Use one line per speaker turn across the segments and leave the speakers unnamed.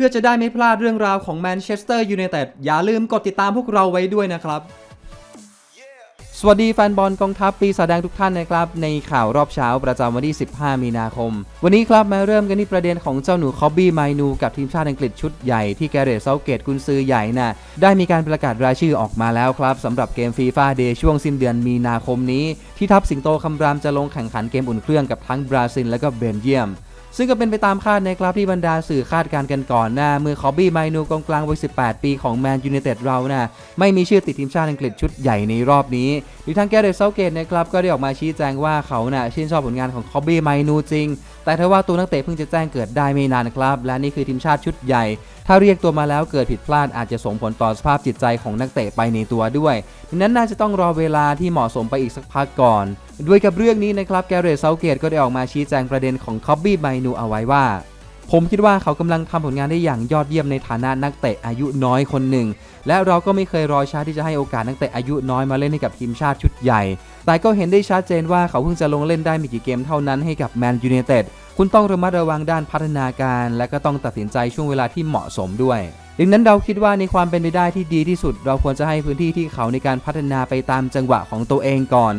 พื่อจะได้ไม่พลาดเรื่องราวของแมนเชสเตอร์ยูไนเต็ดอย่าลืมกดติดตามพวกเราไว้ด้วยนะครับ สวัสดีแฟนบอลกองทัพปีศาจแดงทุกท่านนะครับ ในข่าวรอบเช้าประจำวันที่ 15 มีนาคม วันนี้ครับมาเริ่มกันที่ประเด็นของเจ้าหนูคอบบี้ไมนูกับทีมชาติอังกฤษชุดใหญ่ที่แกเรตเซาเกตกุนซือใหญ่น่ะได้มีการประกาศรายชื่อออกมาแล้วครับสำหรับเกมฟีฟ่าเดย์ช่วงสิ้นเดือนมีนาคมนี้ ที่ทัพสิงโตคำรามจะลงแข่งขันเกมอุ่นเครื่องกับทั้งบราซิลและก็เบลเยียม ซึ่งก็เป็นไปตามคาดนะครับที่บรรดาสื่อคาดการณ์กันก่อนหน้า เมื่อคอบบี้ไมนูกองกลางวัย 18 ปีของแมนยูเนเต็ดเรานะ่ะไม่มีชื่อติดทีมชาติอังกฤษชุดใหญ่ในรอบนี้หรือทางแกเรตเซาเกตนะครับก็ได้ออกมาชี้แจงว่าเขาน่ะชื่นชอบผลงานของคอบบี้ไมนูจริง แต่ถ้าว่าตัวนักเตะเพิ่งจะแจ้งเกิดได้ไม่นานครับ และนี่คือทีมชาติชุดใหญ่ ถ้าเรียกตัวมาแล้วเกิดผิดพลาดอาจจะส่งผลต่อสภาพจิตใจของนักเตะไปในตัวด้วยดังนั้นน่าจะต้องรอเวลาที่เหมาะสมไปอีกสักพักก่อนด้วยกับเรื่องนี้นะครับแกเรตเซาเกตก็ได้ออกมาชี้แจงประเด็นของคอบบี้ไมนูเอาไว้ว่าผมคิดว่าเขากำลังทำผลงานได้อย่างยอดเยี่ยมในฐานะนักเตะอายุน้อยคนหนึ่ง และเราก็ไม่เคยรอช้าที่จะให้โอกาสนักเตะอายุน้อยมาเล่นให้กับทีมชาติชุดใหญ่ แต่ก็เห็นได้ชัดเจนว่าเขาเพิ่งจะลงเล่นได้ไม่กี่เกมเท่านั้นให้กับแมนยู i นเต็ดคุณต้องระมัดระวังด้านพัฒนาการ และก็ต้องตัดสินใจช่วงเวลาที่เหมาะสมด้วยดังนั้นเราคิดว่าในความเป็นไปได้ที่ดีที่สุด เราควรจะให้พื้นที่ที่เขาในการพัฒนาไปตามจังหวะของตัวเองก่อน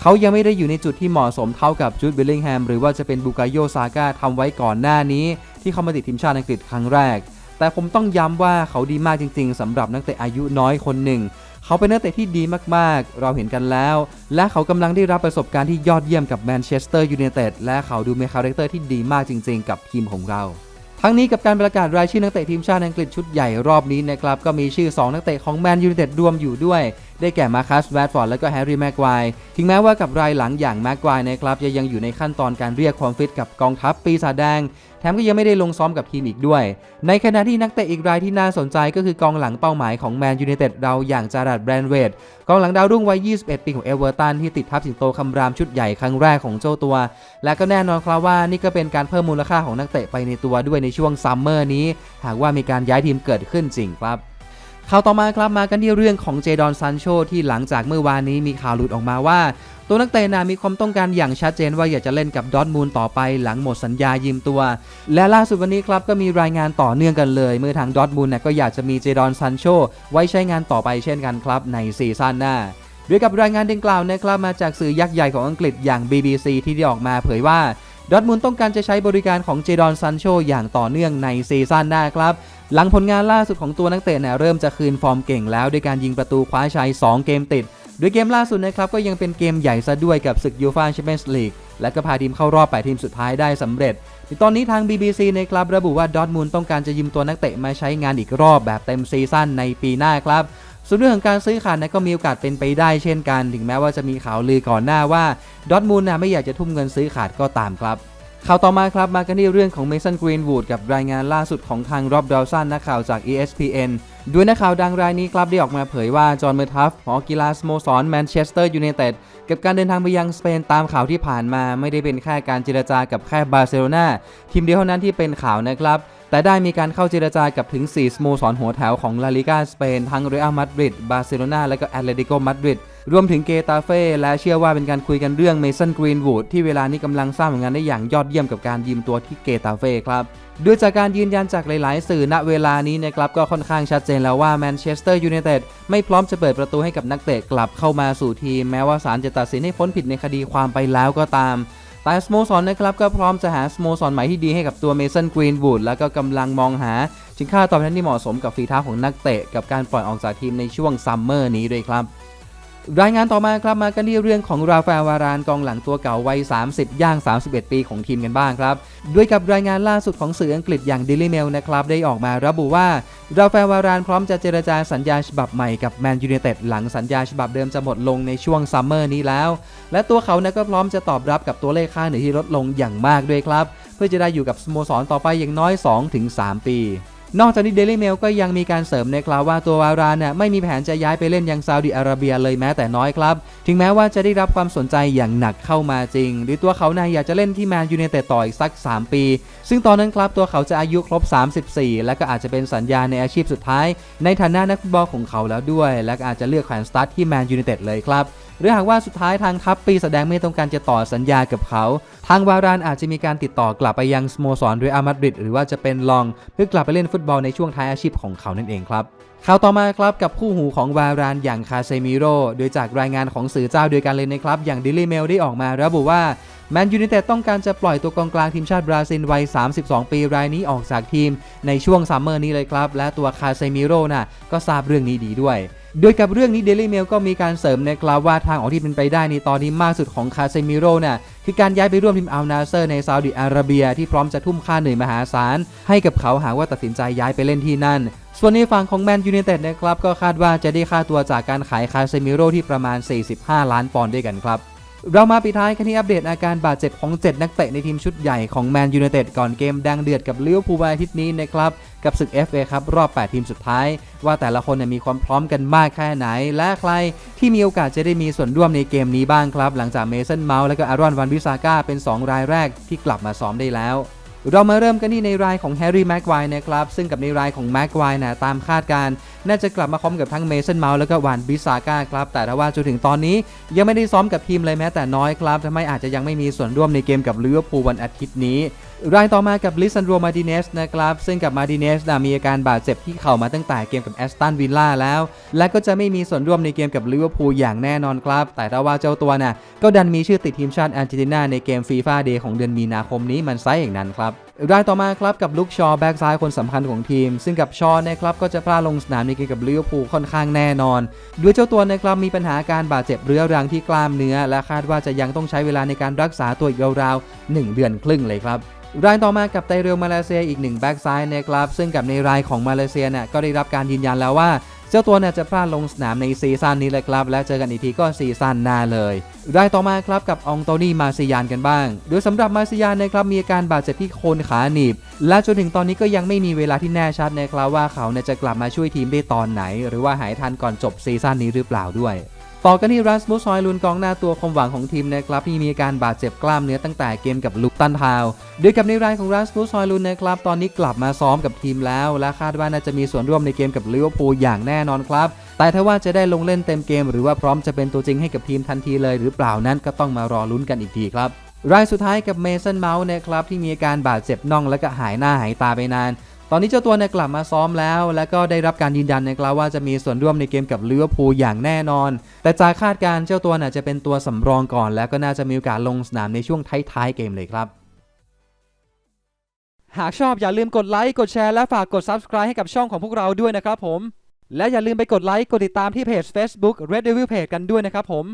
เขายังไม่ได้อยู่ในจุดที่เหมาะสมเท่ากับจูดบิลลิงแฮมหรือว่าจะเป็นบูกาโยซาก้าทำไว้ก่อนหน้านี้ ที่เขามาติดทีมชาติอังกฤษครั้งแรก แต่ผมต้องย้ำว่าเขาดีมากจริง ๆสำหรับนักเตะอายุน้อยคนหนึ่ง เขาเป็นนักเตะที่ดีมากๆ เราเห็นกันแล้ว และเขากำลังได้รับประสบการณ์ที่ยอดเยี่ยมกับแมนเชสเตอร์ยูไนเต็ดและเขาดูมีคาแรคเตอร์ที่ดีมากจริง ๆ กับทีมของเราทั้งนี้กับการประกาศรายชื่อนักเตะทีมชาติอังกฤษชุดใหญ่รอบนี้นะครับก็มีชื่อ 2 นักเตะของแมนยูไนเต็ดรวมอยู่ด้วย ได้แก่มาคัสแวดฟอร์ดและก็แฮร์รี่แม็กควายถึงแม้ว่ากับรายหลังอย่างแม็กควายนะครับจะยังอยู่ในขั้นตอนการเรียกความฟิตกับกองทัพปีศาจแดง แถมก็ยังไม่ได้ลงซ้อมกับทีมอีกด้วย ในขณะที่นักเตะอีกรายที่น่าสนใจก็คือกองหลังเป้าหมายของแมนยูไนเต็ดเราอย่างจารัดแบรนเวดกองหลังดาวรุ่งวัย 21 ปีของเอเวอร์ตันที่ติดทัพสิงโตคำรามชุดใหญ่ครั้งแรกของเจ้าตัว และก็แน่นอนครับว่านี่ก็เป็นการเพิ่มมูลค่าของนักเตะไปในตัวด้วยในช่วงซัมเมอร์นี้ หากว่ามีการย้ายทีมเกิดขึ้นจริงครับ ข่าวต่อมาครับมากันที่เรื่องของเจดอนซันโชที่หลังจากเมื่อวานนี้มีข่าวหลุดออกมาว่า ตัวนักเตะนามีความต้องการอย่างชัดเจนว่าอยากจะเล่นกับดอทมูลต่อไปหลังหมดสัญญายืมตัว และล่าสุดวันนี้ครับก็มีรายงานต่อเนื่องกันเลยเมื่อทางดอทมูลเนี่ยก็อยากจะมีเจดอนซันโชไว้ใช้งานต่อไปเช่นกันครับในซีซั่นหน้าด้วยกับรายงานดังกล่าวนะครับมาจากสื่อยักษ์ใหญ่ของอังกฤษอย่าง BBC ที่ได้ออกมาเผยว่าดอทมุนด์ต้องการจะใช้บริการของเจดอนซันโชอย่างต่อเนื่องในซีซั่นหน้าครับ หลังผลงานล่าสุดของตัวนักเตะเนี่ยเริ่มจะคืนฟอร์มเก่งแล้วด้วยการยิงประตูคว้าชัย 2 เกมติดโดยเกมล่าสุดนะครับก็ยังเป็นเกมใหญ่ซะด้วยกับศึกยูฟ่าแชมเปี้ยนส์ลีกและก็พาทีมเข้ารอบ8ทีมสุดท้ายได้สำเร็จ ตอนนี้ทาง BBC นะครับระบุว่าดอทมุนต้องการจะยืมตัวนักเตะมาใช้งานอีกรอบแบบเต็มซีซั่นในปีหน้าครับส่วนเรื่องของการซื้อขาดนะก็มีโอกาสเป็นไปได้เช่นกัน ถึงแม้ว่าจะมีข่าวลือก่อนหน้าว่าดอทมูลนะไม่อยากจะทุ่มเงินซื้อขาดก็ตามครับ ข่าวต่อมาครับมากันที่เรื่องของเมสันกรีนวูดกับรายงานล่าสุดของทางรอบดอลสันนักข่าวจาก ESPN ด้วยนักข่าวดังรายนี้ครับได้ออกมาเผยว่า จอห์นเมอร์ทัฟหอกีฬาสโมสรแมนเชสเตอร์ยูไนเต็ดกับการเดินทางไปยังสเปนตามข่าวที่ผ่านมา ไม่ได้เป็นแค่การเจรจากับแค่บาร์เซโลนาทีมเดียวเท่านั้นที่เป็นข่าวนะครับ แต่ได้มีการเข้าเจรจากับถึง 4 สโมสรหัวแถวของลาลิกาสเปน ทั้งเรอัลมาดริดบาร์เซโลนาและก็แอตเลติโกมาดริดรวมถึงเกตาเฟ่และเชื่อว่าเป็นการคุยกันเรื่องเมสันกรีนวูดที่เวลานี้กำลังสร้างผลงานได้อย่างยอดเยี่ยมกับการยืมตัวที่เกตาเฟ่ครับด้วยจากการยืนยันจากหลาย ๆ สื่อณเวลานี้นะครับก็ค่อนข้างชัดเจนแล้วว่าแมนเชสเตอร์ยูไนเต็ดไม่พร้อมจะเปิดประตูให้กับนักเตะกลับเข้ามาสู่ทีม แม้ว่าศาลจะตัดสินให้พ้นผิดในคดีความไปแล้วก็ตาม แต่สโมสรนะครับก็พร้อมจะหาสโมสรใหม่ที่ดีให้กับตัวเมสันกรีนวูดแล้วก็กำลังมองหาถึงค่าตอบแทนที่เหมาะสมกับฝีเท้าของนักเตะ กับการปล่อยออกจากทีมในช่วงซัมเมอร์นี้ด้วยครับ รายงานต่อมาครับมากันที่เรื่องของราฟาเอลวารานกองหลังตัวเก่าวัย 30 ย่าง 31 ปีของทีมกันบ้างครับ ด้วยกับรายงานล่าสุดของสื่ออังกฤษอย่าง Daily Mail นะครับได้ออกมาระบุว่าราฟาเอลวารานพร้อมจะเจรจาสัญญาฉบับใหม่กับแมนยู i นเต็ดหลังสัญญาฉบับเดิมจะหมดลงในช่วงซัมเมอร์นี้แล้ว และตัวเขานะก็พร้อมจะตอบรับกับตัวเลขค่าเหนื่อยที่ลดลงอย่างมากด้วยครับ เพื่อจะได้อยู่กับสโมสรต่อไปอย่างน้อย 2-3 ปี นอกจากนี้เดลี่เมลก็ยังมีการเสริมนะครับว่าตัววารานเนี่ยไม่มีแผนจะย้ายไปเล่นยังซาอุดิอาระเบียเลยแม้แต่น้อยครับ ถึงแม้ว่าจะได้รับความสนใจอย่างหนักเข้ามาจริง หรือตัวเขาเนี่ยอยากจะเล่นที่แมนยูไนเต็ดต่ออีกสัก 3 ปี ซึ่งตอนนั้นครับตัวเขาจะอายุครบ 34 และก็อาจจะเป็นสัญญาในอาชีพสุดท้าย ในฐานะนักฟุตบอลของเขาแล้วด้วย และก็อาจจะเลือกแขวนสตาร์ทที่แมนยูไนเต็ดเลยครับ หรือหากว่าสุดท้ายทางทัพปีแสดงไม่ต้องการจะต่อสัญญากับเขา ทางวารานอาจจะมีการติดต่อกลับไปยังสโมสรเรอัลมาดริดหรือว่าจะเป็นลองเพื่อกลับไปเล่นฟุตบอลในช่วงท้ายอาชีพของเขานั่นเองครับข่าวต่อมาครับกับคู่หูของวารานอย่างคาเซมิโร่โดยจากรายงานของสื่อเจ้าเดียวกันเลยนะครับ อย่าง Daily Mail ได้ออกมาระบุว่าแมนยู i นเต็ดต้องการจะปล่อยตัวกองกลางทีมชาติบราซิลวัย 32 ปีรายนี้ออกจากทีมในช่วงซัมเมอร์นี้เลยครับ และตัวคาเซมิโร่น่ะก็ทราบเรื่องนี้ดีด้วย โดยกับเรื่องนี้ Daily Mail ก็มีการเสริมนะครับว่าทางออกที่เป็นไปได้ในตอนนี้มากสุดของคาเซมิโร่น่ะคือการย้ายไปร่วมทีมอัลนาเซอร์ในซาอุดิอาระเบีย ที่พร้อมจะทุ่มค่าเหนื่อยมหาศาล ให้กับเขาหากว่าตัดสินใจย้ายไปเล่นที่นั่น ส่วนในฝั่งของแมนยูเนเต็ดนะครับก็คาดว่าจะได้ค่าตัวจากการขายคาเซมิโร่ที่ประมาณ 45 ล้านปอนด์ด้วยกันครับ เรามาปิดท้ายกันที่อัปเดตอาการบาดเจ็บของ 7 นักเตะในทีมชุดใหญ่ของแมนยูไนเต็ดก่อนเกมดังเดือดกับลิเวอร์พูลวันอาทิตย์นี้นะครับ กับศึก FA ครับรอบ 8 ทีมสุดท้าย ว่าแต่ละคนเนี่ยมีความพร้อมกันมากแค่ไหน และใครที่มีโอกาสจะได้มีส่วนร่วมในเกมนี้บ้างครับ หลังจากเมสันเมาส์และก็อารอนวันวิซาก้าเป็น 2 รายแรกที่กลับมาซ้อมได้แล้ว เรามาเริ่มกันที่ในรายของแฮร์รี่แม็กไวายนะครับ ซึ่งกับในรายของแม็กไวายนะตามคาดการ น่าจะกลับมาค้อมกับทั้งเมสันเมาส์แล้วก็วานบิซาก้าครับ แต่ถ้าว่าจนถึงตอนนี้ยังไม่ได้ซ้อมกับทีมเลยแม้แต่น้อยครับทำให้อาจจะยังไม่มีส่วนร่วมในเกมกับลิเวอร์พูลวันอาทิตย์นี้ รายต่อมากับลิซันโรมาดิเนสนะครับ ซึ่งกับมาดิเนสนะมีอาการบาดเจ็บที่เข่ามาตั้งแต่เกมกับแอสตันวิลล่าแล้ว และก็จะไม่มีส่วนร่วมในเกมกับลิเวอร์พูลอย่างแน่นอนครับ แต่ถ้าว่าเจ้าตัวน่ะก็ดันมีชื่อติดทีมชาติอาร์เจนตินาในเกมฟีฟ่าเดย์ของเดือนมีนาคมนี้มันไซส์อย่างนั้นครับรายต่อมาครับกับลุกชอแบ็กซ้ายคนสำคัญของทีม ซึ่งกับชอนะครับก็จะพลาดลงสนามในเกมกับลิเวอร์พูลค่อนข้างแน่นอน ด้วยเจ้าตัวนะครับมีปัญหาการบาดเจ็บเรื้อรังที่กล้ามเนื้อ และคาดว่าจะยังต้องใช้เวลาในการรักษาตัวอีกราวๆ1เดือนครึ่งเลยครับ รายต่อมากับไตเรลมาเลเซียอีกหนึ่งแบ็กซ้ายนะครับซึ่งกับในรายของมาเลเซียเนี่ยก็ได้รับการยืนยันแล้วว่า เจ้าตัวเนี่ยจะพลาดลงสนามในซีซั่นนี้เลยครับและเจอกันอีกทีก็ซีซั่นหน้าเลยรายต่อมาครับกับอองโตนี่มาซิยานกันบ้าง โดยสำหรับมาซิยานนะครับมีอาการบาดเจ็บที่โคนขาหนีบ และจนถึงตอนนี้ก็ยังไม่มีเวลาที่แน่ชัดนะครับว่าเขาเนี่ยจะกลับมาช่วยทีมได้ตอนไหน หรือว่าหายทันก่อนจบซีซั่นนี้หรือเปล่าด้วย ต่อกันที่รัสมุสอยลุนกองหน้าตัวความหวังของทีมนะครับที่มีอาการบาดเจ็บกล้ามเนื้อตั้งแต่เกมกับลุกตันทาวน์โดยกับในรายของรัสมุสอยลุนนะครับตอนนี้กลับมาซ้อมกับทีมแล้วและคาดว่าน่าจะมีส่วนร่วมในเกมกับลิเวอร์พูลอย่างแน่นอนครับ แต่ถ้าว่าจะได้ลงเล่นเต็มเกม หรือว่าพร้อมจะเป็นตัวจริงให้กับทีมทันทีเลยหรือเปล่านั้นก็ต้องมารอลุ้นกันอีกทีครับรายสุดท้ายกับเมสันเมาส์นะครับที่มีอาการบาดเจ็บน่องและก็หายหน้าหายตาไปนาน ตอนนี้เจ้าตัวเนี่ยกลับมาซ้อมแล้ว และก็ได้รับการยืนยันนะครับว่าจะมีส่วนร่วมในเกมกับลิเวอร์พูลอย่างแน่นอน แต่จากคาดการ์เจ้าตัวน่ะจะเป็นตัวสำรองก่อน แล้วก็น่าจะมีโอกาสลงสนามในช่วงท้ายๆเกมเลยครับ หากชอบอย่าลืมกดไลค์กดแชร์และฝากกด Subscribe ให้กับช่องของพวกเราด้วยนะครับผม และอย่าลืมไปกดไลค์กดติดตามที่เพจ Facebook Red Devil Page กันด้วยนะครับผม